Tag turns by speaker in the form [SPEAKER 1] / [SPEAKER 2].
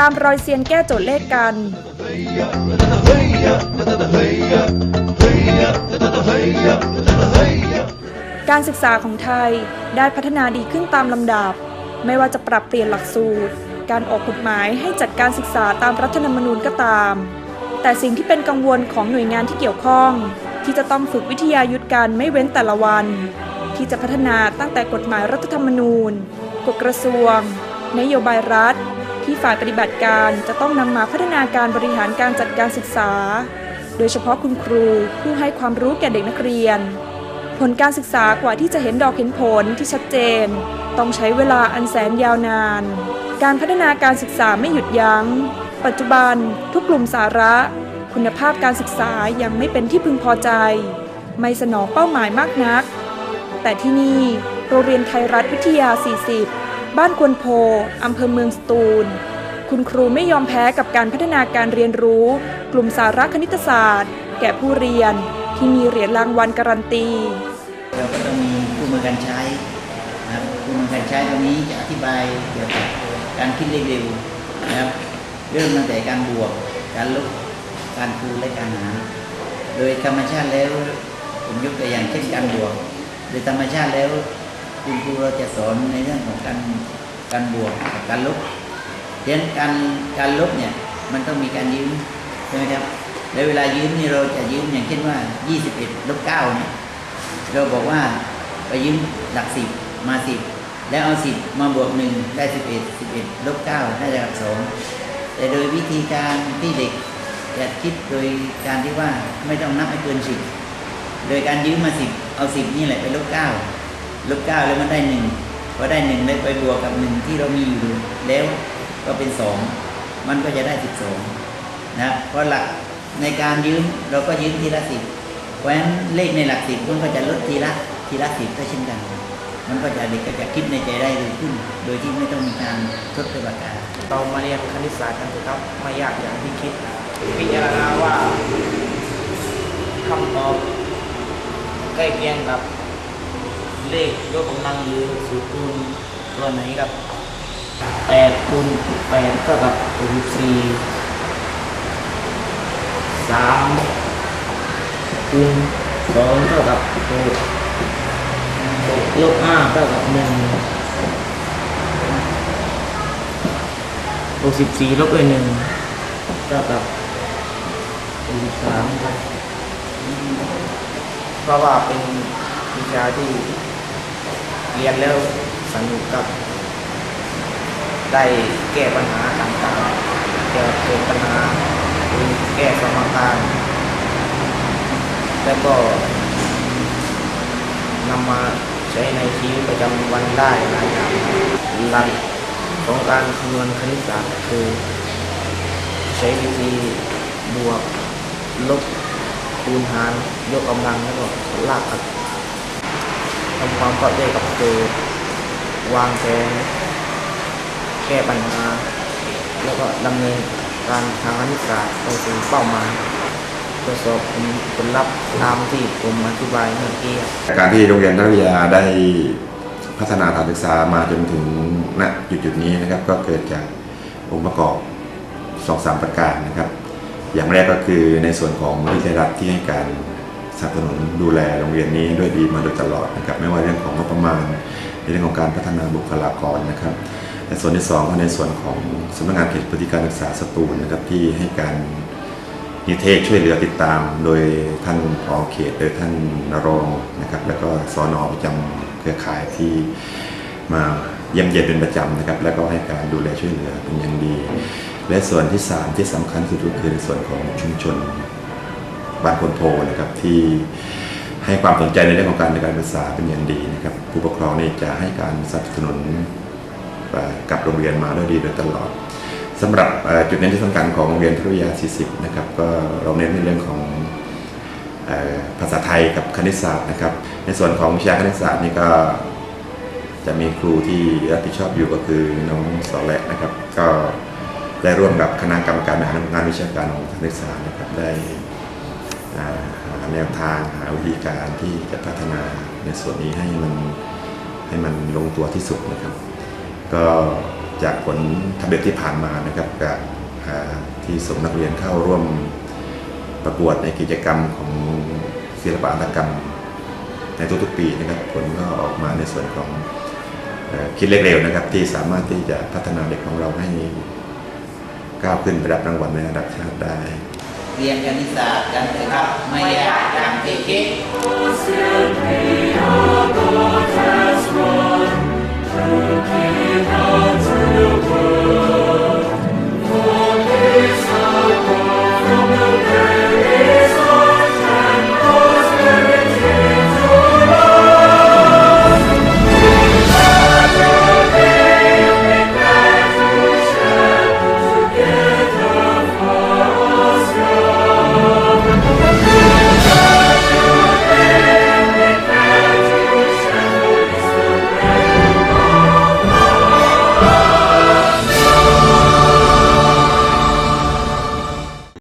[SPEAKER 1] ตามรอยเซียนแก้โจทย์เลขกัน การศึกษาของไทยได้พัฒนาดีขึ้นตามลำดับ ไม่ว่าจะปรับเปลี่ยนหลักสูตร การออกกฎหมายให้จัดการศึกษาตามรัฐธรรมนูญก็ตาม แต่สิ่งที่เป็นกังวลของหน่วยงานที่เกี่ยวข้อง ที่จะต้องฝึกวิทยายุทธการไม่เว้นแต่ละวัน ที่จะพัฒนาตั้งแต่กฎหมายรัฐธรรมนูญกฎกระทรวง นโยบายรัฐ ที่ฝ่ายปฏิบัติการจะต้องนำมาพัฒนาการบริหารการจัดการศึกษา โดยเฉพาะคุณครูผู้ให้ความรู้แก่เด็กนักเรียน ผลการศึกษากว่าที่จะเห็นดอกเห็นผลที่ชัดเจน ต้องใช้เวลาอันแสนยาวนาน การพัฒนาการศึกษาไม่หยุดยัง้ง ปัจจุบัน ทุกกลุ่มสาระ คุณภาพการศึกษายังไม่เป็นที่พึงพอใจ ไม่สนองเป้าหมายมากนัก แต่ที่นี่โรงเรียนไทยรัฐวิทยา 40 บ้านควนโพ อำเภอเมืองสตูล คุณครูไม่ยอมแพ้กับการพัฒนาการเรียนรู้ กลุ่มสาระคณิตศาสตร์ แก่ผู้เรียนที่มีเหรียญรางวัลการันตี
[SPEAKER 2] เราก็ต้องมีคู่มือการใช้นะครับคู่มือการใช้ตรงนี้จะอธิบายเกี่ยวกับการคิดเลขเร็วนะครับ เริ่มตั้งแต่การบวก การลบ การคูณและการหารโดยธรรมชาติแล้วผมยกตัวอย่างเช่นการบวก โดยธรรมชาติแล้ว คุณครูเราจะสอนในเรื่องของการการบวกกับการลบเพราะฉะนั้นการการลบเนี่ยมันต้องมีการยืมใช่ไหมครับแล้วเวลายืมนี่เราจะยืมอย่างเช่นว่า 21ลบ9เนี่ยเราบอกว่าไปยืมหลักสิบมาสิบแล้วเอาสิบมาบวกหนึ่งได้สิบเอ็ดสิบเอ็ดลบเก้าได้หลักสองแต่โดยวิธีการที่เด็กจะคิดโดยการที่ว่าไม่ต้องนับให้เกินสิบโดยการยืมมาสิบเอาสิบนี่แหละไปลบเก้า ลบเก้าแล้วมันได้หนึ่งพอได้หนึ่งแล้วไปบวกกับหนึ่งที่เรามีอยู่แล้วก็เป็นสองมันก็จะได้สิบสองนะเพราะหลักในการยืมเราก็ยืมทีละสิบเพราะฉะนั้นเลขในหลักสิบมันก็จะลดทีละทีละสิบก็เช่นกัน มันก็จะเด็กก็จะคิดในใจได้เร็วขึ้น โดยที่ไม่ต้องมีการทดปากกา
[SPEAKER 3] เรามาเรียนคณิตศาสตร์กันเถอะครับไม่ยากอย่างที่คิดพิจารณาว่าคำตอบใกล้เคียงกับ เลขยกกำลังหรือสูตรคูณตัวไหนครับแปดคูณแปดเท่ากับหกสิบสี่สามคูณสองเท่ากับหกหกลบห้าเท่ากับหนึ่งหกสิบสี่ลบด้วยหนึ่งเท่ากับหกสิบสามเพราะว่าเป็นวิชาที่ เรียนแล้วสนุกกับได้แก้ปัญหาต่างๆแก้เกิดปัญหาแก้สมการแล้วก็นำมาใช้ในชีวิตประจำวันได้หลายอย่างหลักของการคำนวณคณิตศาสตร์คือ ใช้วิธีบวกลบคูณหารยกกำลังแล้วก็ลากครับ ทำความเข้าใจกับโจทย์วางแผนแก้ปัญหาแล้วก็ดำเนินการทางคณิตศาสตร์ไปสู่เป้าหมายประสบผลลัพธ์ตามที่ผมอธิบายเมื่อกี้
[SPEAKER 4] การที่โรงเรียนนักวิทยาได้พัฒนาฐานศึกษามาจนถึงณจุดจุดนี้นะครับ ก็เกิดจากองค์ประกอบสองสามประการนะครับ อย่างแรกก็คือในส่วนของวิทยารัฐที่ให้การ นับสนุนดูแลโรงเรียนนี้ด้วยดีมาโดยตลอดนะครับไม่ว่าเรื่องของงบประมาณในเรื่องของการพัฒนาบุคลากรนะครับและส่วนที่สองก็ในส่วนของสำนักงานเขตพื้นที่การศึกษาสตูลนะครับที่ให้การนิเทศช่วยเหลือติดตาม โดยท่านพอเขตโดยท่านนรงนะครับแล้วก็สอนอประจำเครือข่ายที่มาเยี่ยมเยียนเป็นประจำนะครับแล้วก็ให้การดูแลช่วยเหลือเป็นอย่างดี และส่วนที่สามที่สำคัญสุดก็คือส่วนของชุมชน บ้านคนโพนะครับที่ให้ความสนใจในเรื่องของการในการศึกษาเป็นอย่างดีนะครับ ผู้ปกครองนี่จะให้การสนับสนุนกับโรงเรียนมาด้วยดีโดยตลอดสำหรับจุดเน้นที่สำคัญของโรงเรียนพิยา 40 นะครับ ก็เราเน้นในเรื่องของภาษาไทยกับคณิตศาสตร์นะครับ ในส่วนของวิชาคณิตศาสตร์นี่ก็จะมีครูที่รับผิดชอบอยู่ก็คือน้องสอแหละนะครับ ก็ได้ร่วมกับคณะกรรมการบริหารงานวิชาการของคณิตศาสตร์นะครับได้ แนวทางหาวิธีการที่จะพัฒนาในส่วนนี้ให้มันให้มันลงตัวที่สุดนะครับ ก็จากผลทำเร็จที่ผ่านมานะครับกับที่ส่งนักเรียนเข้าร่วมประกวดในกิจกรรมของศิลปะหัตกรรมในทุกๆปีนะครับ ผลก็ออกมาในส่วนของคิดเร็วๆนะครับ ที่สามารถที่จะพัฒนาเด็กของเราให้ก้าวขึ้นไปรับรางวัลในระดับชาติได้
[SPEAKER 2] เรียนคณิตศาสตร์กันเถอะครับไม่ยากอย่างที่คิด
[SPEAKER 5] Through